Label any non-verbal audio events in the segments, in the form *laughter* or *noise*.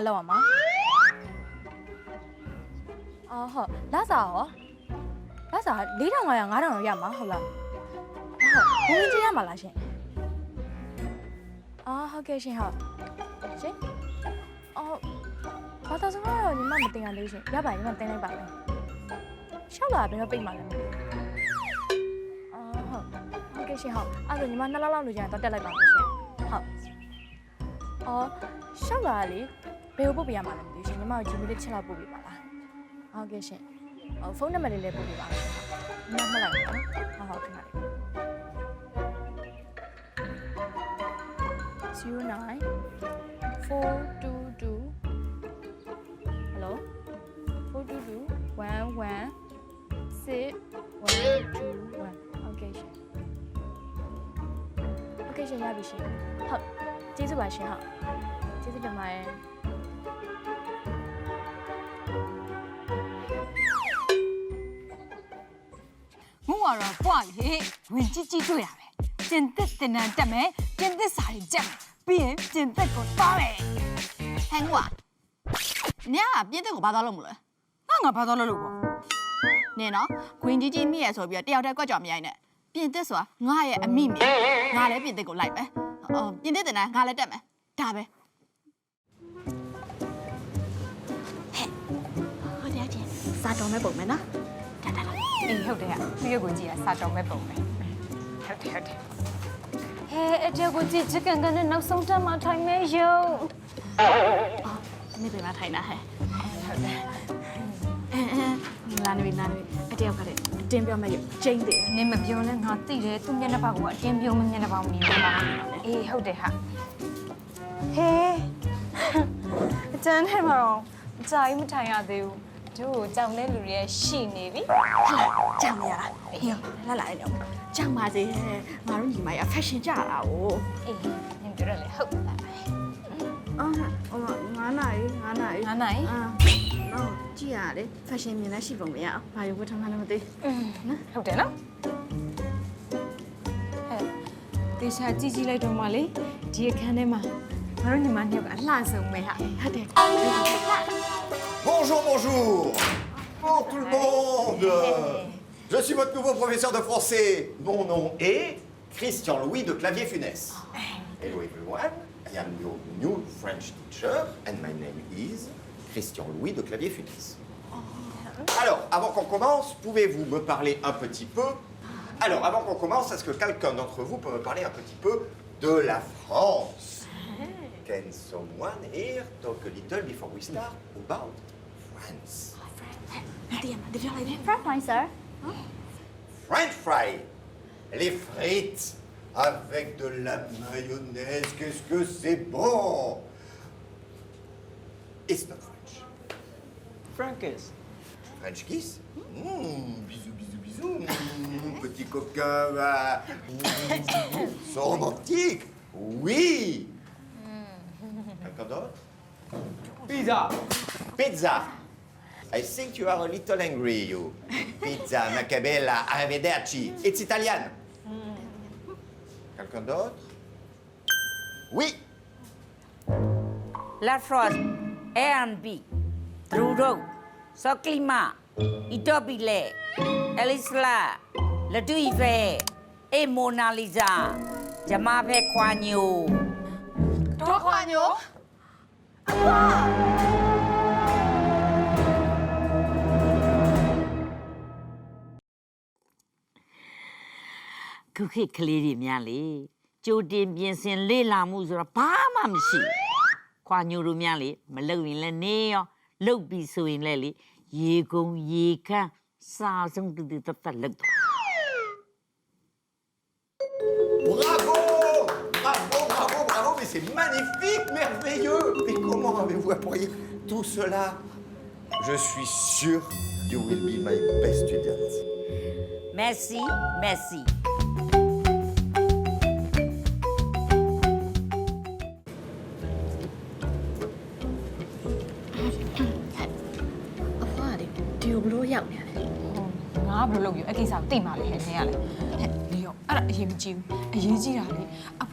မှာလောက်ရမှာအော်ဟုတ်လာစားရောလာစား4500 5000တော့ရမှာဟုတ်လားဟုတ်ဘုံကြီးရမှာလားရှင်အာဟုတ်ကဲ့ရှင်ဟုတ်ရှင်အော်ဘာသာစကားတော့ညီမမတင်ရသေးရှင်ရပါညီမတင်လိုက်ပါမယ်ရှောက်လာဘယ်တော့ပြိတ်မှာလဲမသိဘူးအော်ဟုတ်ဟုတ်ကဲ့ရှင်ဟုတ်အဲ့ဒါဆိုညီမနှစ်လောက်လောက်လိုချင်တော့တက်လိုက်ပါမယ်ရှင်ဟုတ်အော်ရှောက်လာတာလေဘ ယ်ကိုပို့ပေးရမှာလဲမသိဘူးရှင်ညီမကိုဂျီမီလေးချက်လောက်ပို့ပေးပါလားဟုတ်ကဲ့ရှင်ဟိုဖုန်းနံပါတ်လေးလည်းပို့ပေးပါလားညီမမှတ်လိုက်ပါနော်ဟုတ်ဟုတ်ခဏလေး09 422 Hello 422 11 6 121 Okay ရှင် Okay ရှင်ရပြီရှင်ဟုတ်ကျေးဇူးပါရှင်ဟုတ်ကျေးဇူးတင်ပါတယ် ကတော့ပွားလေဝင်ကြည့်ကြည့်တွေ့ရပဲကျင်သက်တင်တန်းတက်မယ်ကျင်သက်စာတွေကြက်မယ်ပြီးရင်ကျင်သက်ကိုသွားမယ်ဟန်ကွာနင်ကပြင်းတဲ့ကိုဘာသွားလို့မလဲငါငါဘာသွားလို့လို့ပေါ့နင်နော်ခွင်ကြီးကြီးမိရဆိုပြီးတော့တယောက်တည်းကွက်ကြော်မရိုင်းနဲ့ပြင်းတဲ့ဆိုတာငါရဲ့အမိမြေငါလည်းပြင်းတဲ့ကိုလိုက်ပဲအော်ပြင်းတဲ့တင်တာငါလည်းတက်မယ်ဒါပဲဟဲ့ဟိုတရားချင်းစာတော်မဲ့ပုံမယ်နော်ဒါဒါဒါ အေးဟုတ်တယ်ကပြီးရကိုကြည့်ရစာတော်မဲ့ပုံပဲဟုတ်တယ်ဟုတ်တယ်ဟဲအတဲကိုကြည့်ချစ်ကန်ကန်နဲ့နောက်ဆုံးတက်မှထိုင်မဲယုံနေပြန်ထိုင်တာဟဲ့ဟုတ်တယ်အဲအဲလာနေပြီလာနေပြီအတယောက်ကလည်းအတင်းပြောမဲ့ရကျင်းတယ်နင်မပြောလဲငါသိတယ်သူမျက်နှာပေါက်ကအတင်းပြုံးမမျက်နှာပေါက်မြင်ပါလားအေးဟုတ်တယ်ဟာဟဲအကျန်းထဲမှာတော့အကြာကြီးမထိုင်ရသေးဘူး တို့ကြောင်တဲ့လူတွေရှိနေပြီကြောင်ရလားဟေးလာလာနေတော့ကြောင်ပါစေဟဲ့ငါတို့ညီမရ fashion ကြတာ哦အေးနင်ပြောရလေဟုတ်လားအော်ဟို9နာရီ9နာရီငါနိုင်အာအော်ကြည့်ရတယ် fashion မြင်လဲရှိပုံမရအောင်ဘာရုပ်ဝတ်ထားမှလည်းမသိဟုတ်တယ်နော်ဟဲ့တေချာကြည့်ကြည့်လိုက်တော့မှလေဒီအခန်းထဲမှာ ငါတို့ညီမနှစ်ယောက်ကအလှဆုံးပဲဟာ ဟုတ်တယ် Bonjour, bonjour Bonjour tout le monde Je suis votre nouveau professeur de français. Mon nom est Christian Louis de Clavier Funès. Hello everyone, I am your new French teacher and my name is Christian Louis de Clavier Funès. Alors, avant qu'on commence, pouvez-vous me parler un petit peu Alors, avant qu'on commence, est-ce que quelqu'un d'entre vous peut me parler un petit peu de la France can someone here talk a little before we start about France? Oh, French. Did you like it? French fries, sir. French fries! Les frites avec de la mayonnaise, qu'est-ce que c'est bon! It's not French. French kiss. French kiss? Mmh, bisous, bisous, bisous. Hmm, hmm, petit coquin. Ah, *laughs* mmh, sont romantiques. Oui. D'autres? Pizza! Pizza! I think you are a little angry, you. Pizza, macabella, arrivederci. It's italian. Quelqu'un d'autre? Oui! La France, R&B, Trudeau, son climat, Idobile, Elisla, le Duivet et Mona Lisa. Je m'appelle Coagno. Toi, Coagno? တော့ခွာညိုခုခေတ်ကလေးတွေများလေကြိုတင်ပြင်ဆင်လေ့လာမှုဆိုတော့ဘာမှမရှိဘူးခွာညိုတို့များလေမလုံရင်လည်းနေရောလုတ်ပြီးဆိုရင်လည်းလေရေကုန်ရေခမ်းစားဆုံးတူတူတတ်တတ်လုတ်တော့ c'est magnifique, merveilleux Mais comment avez-vous appris tout cela Je suis sûr you will be my best student. Merci Merci အဖွားကလေဒီကိုဘလို့ရောက်နေရလဲ ငါဘယ်လိုလုပ်ပြီးအဲ့ကိစ္စကိုသိမှလဲဟဲ့နင်ကလေဟဲ့လေရောအဲ့ဒါအရေးမကြီးဘူးအရေးကြီးတာလေအဖွားက *coughs*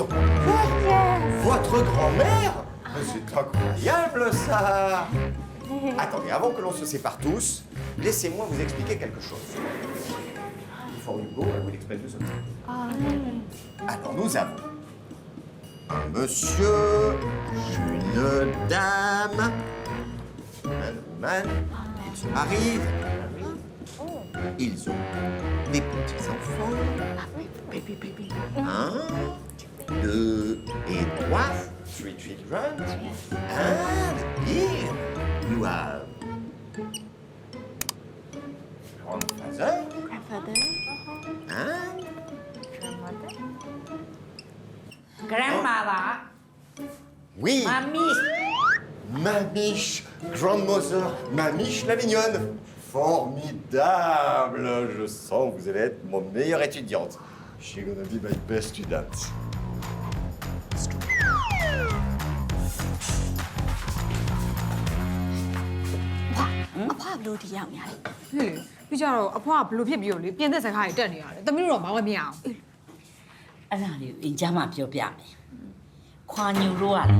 Votre grand-mère Mais C'est incroyable ça. Attendez, avant que l'on se sépare tous, laissez-moi vous expliquer quelque chose. Before you go, I will explain you something. Alors nous avons un monsieur, une dame, un woman, ils se marient, ils ont des petits-enfants. Un, deux et trois, three children, and here you have grandfather and grandmother. Oui, mamie Mamiche, grandmother, Mamiche la mignonne. Formidable. Je sens que vous allez être mon meilleure étudiante. She's gonna be my best student. အဖွားဘလို့ဒီရောက်နေရလဲဟဲ့လေပြီးကြတော့အဖွားကဘယ်လိုဖြစ်ပြီးတော့လေပြင်သစ်စကားတွေတက်နေရလဲတမီးတို့တော့ဘာမှမမြင်အောင်အဲ့ဒါလေးကိုအင်ကြမှာပြောပြမယ်ခွာညိုတို့ကလေ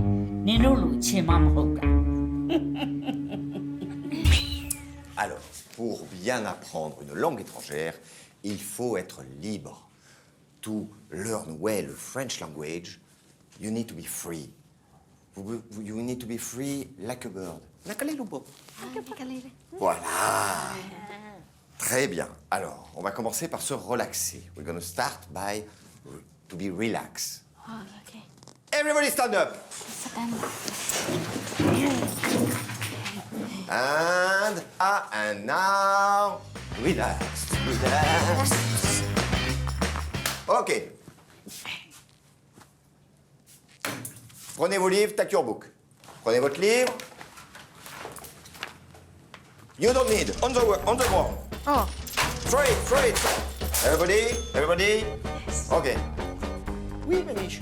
နင်တို့လူအချင်းမမဟုတ်တာ Alors, pour bien apprendre une langue étrangère, il faut être libre. To learn well the French language, you need to be free. You, you need to be free like a bird. Ah, voilà. Très bien. Alors, on va commencer par se relaxer. We're going to start by to be relaxed. Oh, okay. Everybody stand up. And ah, and now relax, relax. Ok, Prenez vos livres, take your book. Prenez votre livre. You don't need. On the on the ground. အော် Straight, straight. Everybody, everybody? Okay. Oui, Manish.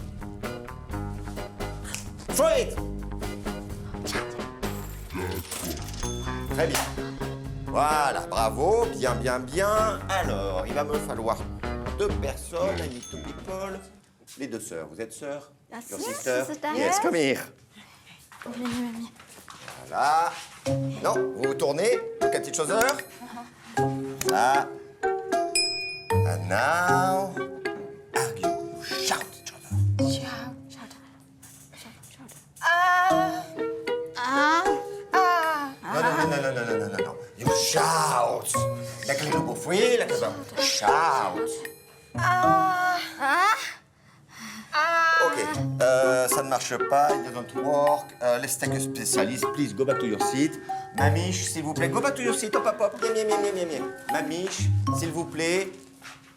Straight. Très bien. Voilà, bravo, bien, bien, bien. Alors, il va me falloir deux personnes, I need two people les deux sœurs. Vous êtes sœurs Your sister. Yes, come here. Voilà. Non, vous vous tournez. Look at each other. Là. And now, argue. Shout each other. Shout. Shout. Shout. Ah. Ah. Ah. Non, non, non, non, non, non, non, non, non. You shout. Like a little boy. Like a Shout. Ah. marche pas, it doesn't work. Uh, let's take a specialist. Please go back to your seat. Mamiche, s'il vous plaît, go back to your seat. Hop, hop, hop. Miam, miam, miam, miam, miam. Mamiche, s'il vous plaît.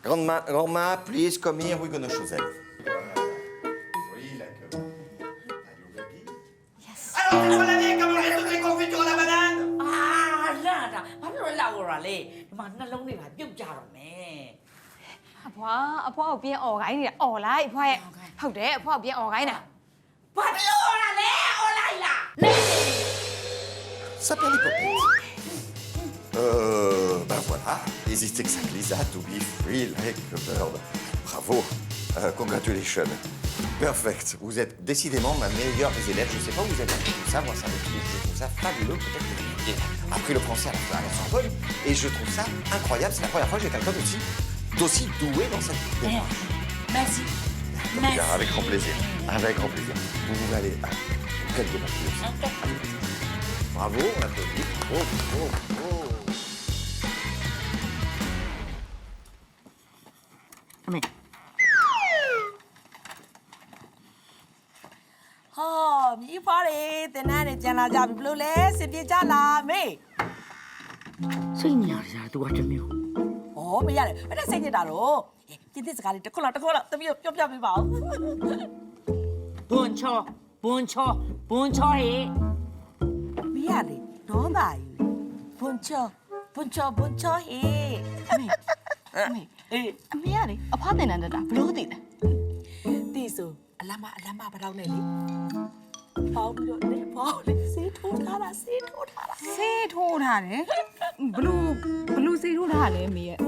Grandma, grandma, please come here. We're gonna show them. Alors, c'est quoi la vie Comment on toutes les confitures à la banane အာလာတာဘာလို့လာဝရလဲဒီမှာနှလုံးတွေပါပြုတ်ကြတော့မယ် အဖွားအဖွားကိုပြင်អော်ခိုင်းနေတာអော်လိုက်အဖွားရဲ့ဟုတ်တယ်အဖွားကိုပြင်អော်ခိုင်းတာ Papi, órale, olaila! S'appelle Euh, ben voilà. Is it exactly that to be free like a bird? Bravo. Euh, congratulations. Perfect. Vous êtes décidément ma meilleure des élèves. Je sais pas où vous avez appris tout ça. Moi, ça me Je trouve ça fabuleux. Peut-être que vous appris le français à la, à la Sorbonne. Et je trouve ça incroyable. C'est la première fois que j'ai quelqu'un d'aussi, d'aussi doué dans cette démarche. Merci. Bien, avec grand plaisir. Avec grand plaisir. Vous pouvez aller à quelques papiers aussi. Allez. Bravo, on applaudit. Oh, oh, oh. အမေ ဟောမြည်ဖွားတွေတင်တန်းနေကြံလာကြပြီဘလို့လဲစင်ပြေကြလားမေ စိတ်ညာကြသူကတမျိုး ။ဩမရတယ်အဲ့ဒါစိတ်ညစ်တာတော့။ ပြင်သစ်စကားလေးတစ်ခုလောက်တစ်ခုလောက်တမီးပြောပြပေးပါဦးဘွန်ချောဘွန်ချောဘွန်ချောဟေ။မရတယ်တော့ပါယူ။ဘွန်ချောဘွန်ချောဘွန်ချောဟေး။အမေအမေအေးအမေကလေအဖတင်တန်းတက်တာဘလို့သိတယ်တီးဆိုအလမအလမဘလောက်နဲ့လေ။ပေါင်းပြီးတော့လေပေါင်းလေစေးထိုးထားတာစေးထိုးထားတာဆေးထိုးထားတယ်ဘလူးဘလူးဆေးထိုးထားတယ်မေရဲ့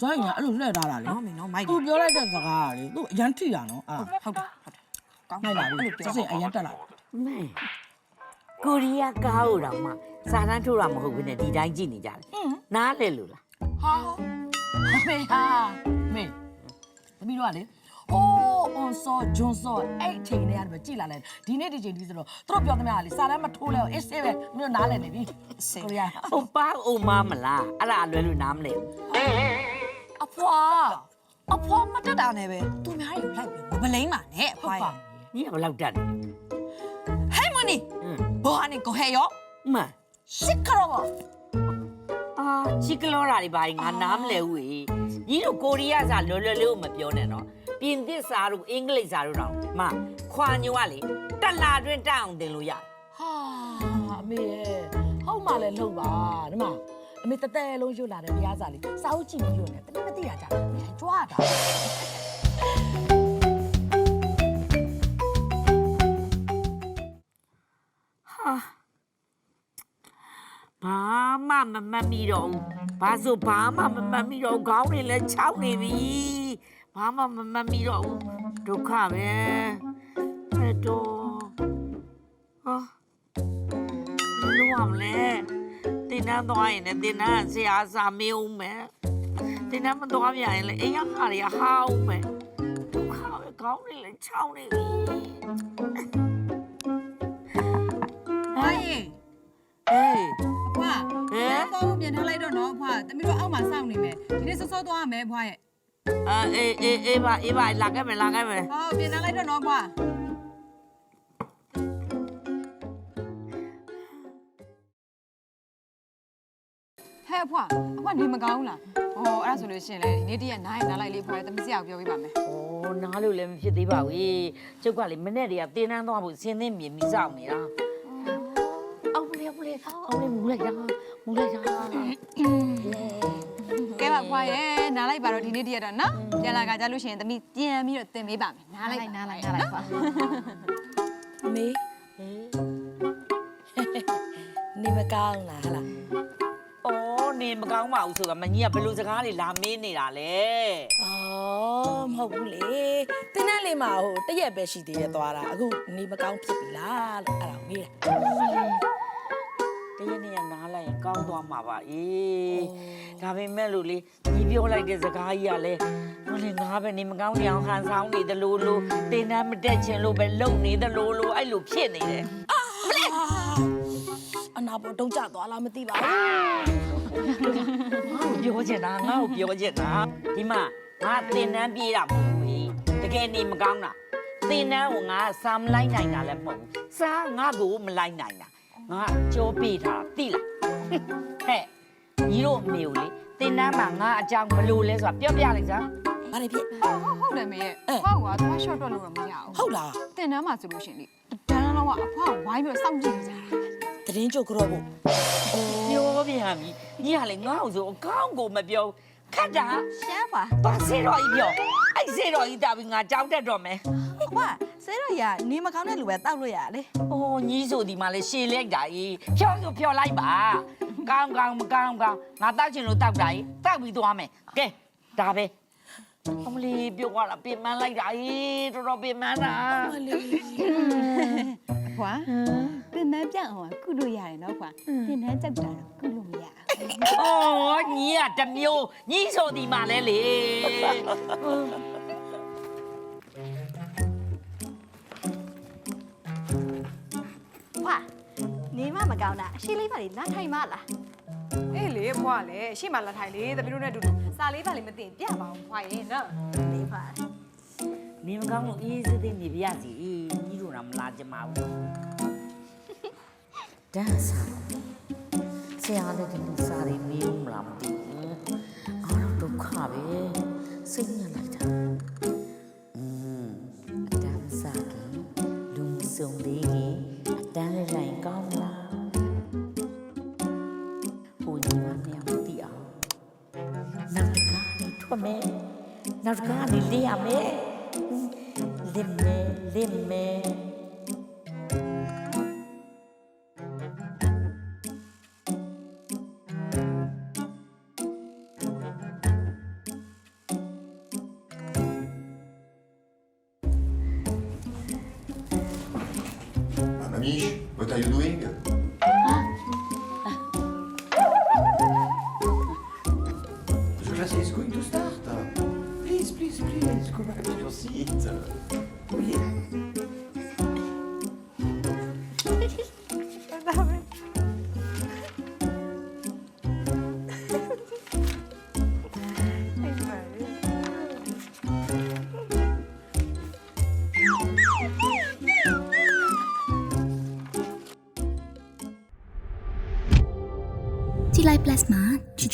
သူဂျိုင်းကအဲ့လိုလှည့်ထားတာလေနော်မင်းနော်မိုက် သူပြောလိုက်တဲ့စကားကလေသူအရန်ထိတာနော်အာဟုတ်တယ်ဟုတ်တယ်ကောင်းနိုင်လာပြီစစ်စစ်အရန်တက်လာမဲကိုရီးယားကားကိုတော့မှစာတန်းထိုးတာမဟုတ်ဘူးနဲ့ဒီတိုင်းကြည့်နေကြတယ်နားလဲလို့လားဟာမေဟာမေသမီးတို့ကလေအိုးအွန်ဆောဂျွန်ဆောအဲ့အချိန်လေးရတယ်ပဲကြည်လာလဲဒီနေ့ဒီချိန်ဒီဆိုတော့သူတို့ပြောသမျှကလေစာတမ်းမထိုးလဲအေးဆေးပဲမင်းတို့နားလဲနေပြီကိုရီးယားဟုတ်ပါအိုမမလားအဲ့ဒါအလွယ်လို့နားမလဲဘူး အဖွာအဖွာမတက်တာနဲ့ပဲသူများတွေလိုက်ပြီမလိမ့်ပါနဲ့အဖွာရညီကဘယ်လောက်တက်လဲဟဲ့မနီဟမ်ဘောဟာနေကိုဟဲ့ရောမရှစ်ခရောဘောအာချီကလောတာတွေဘာကြီးငါနားမလဲဘူးကြီးညီတို့ကိုရီးယားစာလွယ်လွယ်လေးကိုမပြောနဲ့နော်ပြင်သစ်စာတို့အင်္ဂလိပ်စာတို့တော့မခွာညိုကလေတက်လာတွင်တက်အောင်သင်လို့ရတယ်ဟာအမေရဲ့ဟုတ်မှလည်းလုံပါဒီမှာ အမေတတဲလုံးရွတ်လာတဲ့တရားစာလေးစာအုပ်ကြည့်ပြီးရွတ်နေတမီးမသိရကြဘူးအမေကြွားတာဘာမှမမှတ်မိတော့ဘူးဘာဆိုဘာမှမမှတ်မိတော့ဘူးခေါင်းတွေလည်းခြောက်နေပြီဘာမှမမှတ်မိတော့ဘူးဒုက္ခပဲအဲ့တော့ဟာဘယ်လိုအောင်လဲ တင်နှမ်းသွားရင်လည်းတင်နှမ်းဆရာစာမေးဦးမယ်တင်နှမ်းမသွားပြန်ရင်လည်းအိမ်ကခါတွေကဟာဦးမယ်ဒုက္ခပဲခေါင်းတွေလည်းခြောက်နေပြီဘာရေးအေးအဖွာဟဲ့တော့ပြန်ထားလိုက်တော့နော်အဖွာတမီးတို့အောက်မှာစောင့်နေမယ်ဒီနေ့စောစောသွားရမယ်အဖွာရဲ့အာအေးအေးအေးပါအေးပါလာခဲ့မယ်လာခဲ့မယ်ဟောပြန်ထားလိုက်တော့နော်အဖွာ ဟဲ့အဖွာအဖွာနေမကောင်းဘူးလားဟောအဲ့ဒါဆိုလို့ရှိရင်လေဒီနေ့တည့်ရက်နားရင်နားလိုက်လေးအဖွာရဲ့တမီးစရာကိုပြောပြပါမယ်။အော်နားလို့လည်းမဖြစ်သေးပါဘူး။ကျုပ်ကလေမနဲ့တည်းကတင်းတန်းသွားဖို့စင်းသင်းမြင်ပြီးစောင့်နေတာ။အောက်မလေးအောက်မလေးအောက်လေးမူလိုက်တာမူလိုက်တာကဲပါအဖွာရဲ့နားလိုက်ပါတော့ဒီနေ့တည့်ရက်တော့နော်ပြန်လာကြကြလို့ရှိရင်တမီးပြန်ပြီးတော့တင်ပေးပါမယ်နားလိုက်နားလိုက်နားလိုက်ပါအမေဟေးနေမကောင်းလားဟလား။အော် နေမကောင်းပါဘူးဆိုတော့မကြီးကဘယ်လိုစကားတွေလာမေးနေတာလဲအော်မဟုတ်ဘူးလေတင်းတန်းလေးမှာဟိုတရက်ပဲရှိသေးတယ်သွားတာအခုနေမကောင်းဖြစ်ပြီလားလို့အဲ့ဒါကိုမေးတာ။တရက်နေ့ကနားလိုက်ရင်ကောင်းသွားမှာပါ။အေးဒါပေမဲ့လို့လေညီပြောလိုက်တဲ့စကားကြီးကလည်းဟိုလေငါပဲနေမကောင်းနေအောင်ဟန်ဆောင်နေသလိုလိုတင်းတန်းမတက်ချင်လို့ပဲလုံနေသလိုလိုအဲ့လိုဖြစ်နေတယ်အနာပေါ်တုံးကျသွားလားမသိပါဘူး ငါ့ကိုပြောချင်တာငါ့ကိုပြောချင်တာဒီမှာငါတင်တန်းပြေးတာမဟုတ်ဘူးတကယ်နေမကောင်းတာတင်တန်းကိုငါစာမလိုက်နိုင်တာလည်းမဟုတ်ဘူးစာငါ့ကိုမလိုက်နိုင်တာငါကြောပေးထားတာသိလားဟဲ့ညီတို့အမေကိုလေတင်တန်းမှာငါအကြောင်းမလို့လဲဆိုတာပြောပြလိုက်စမ်းဘာတွေဖြစ် ဟုတ်တယ်မေရဲ့အဖွာကသွား short တော့လို့တော့မရဘူးဟုတ်လားတင်တန်းမှာဆိုလို့ရှိရင်လေတန်းလုံးကအဖွာကိုဝိုင်းပြီးတော့စောင့်ကြည့်နေကြတာ သတင်းကြုတ်ကြောဖို့ ပြောပြန်ပြီ ညီကလေငါ့ကိုဆိုအကောင်းကိုမပြောခတ်တာရှမ်းပါပါစေတော့ကြီးပြောအဲ့စေတော့ကြီးတာပြီးငါကြောက်တတ်တော့မယ်အဖွာဆဲတော့ရနေမကောင်းတဲ့လူပဲတောက်လို့ရလေ။အော်ညီးဆိုဒီမှာလဲရှည်လိုက်တာကြီး။ဖြောဆိုဖြောလိုက်ပါကောင်းကောင်းမကောင်းကောင်းငါတောက်ချင်လို့တောက်တာကြီးတောက်ပြီးသွားမယ်ကဲဒါပဲအမလီပြုတ်သွားတာပြင်မလိုက်တာကြီးတော်တော်ပြင်မတာဖွာပင်မပြန့်အောင်ကုလို့ရတယ်နော်ဖွာပင်မကြောက်တာတော့ကုလို့မရဘူး အော်ညီကတစ်မျိုးညီဆိုဒီမှာလဲလေဝါနေမမကောင်းတာအရှိလေးပါလေနားထိုင်မလားအေးလေဖွာလေရှေ့မှာလာထိုင်လေသမီးတို့နဲ့အတူတူစာလေးပါလေမသိရင်ပြပါအောင်ဖွာရဲ့နော်လေးပါနေမကောင်းလို့အေးစစ်သေးနေပြရစီညီတို့တော့မလာကြပါဘူးတန်းစား ဆရာလည်းဒီလိုစားရီမေးဦးမလားမသိဘူးအားတော့ဒုက္ခပဲစိတ်ညစ်လိုက်တာอืมအတန်းစားကလူမစုံသေးခင်အတန်းလည်းလိုက်ကောင်းလားဟိုညီမနှစ်ယောက်သိအောင်နောက်တစ်ခါလေးထွက်မယ်နောက်တစ်ခါလေးလေးရမယ်လင်မဲလင်မဲ Mamie, is going to start. Please, please, please, go back to your seat. Oh, plasma chị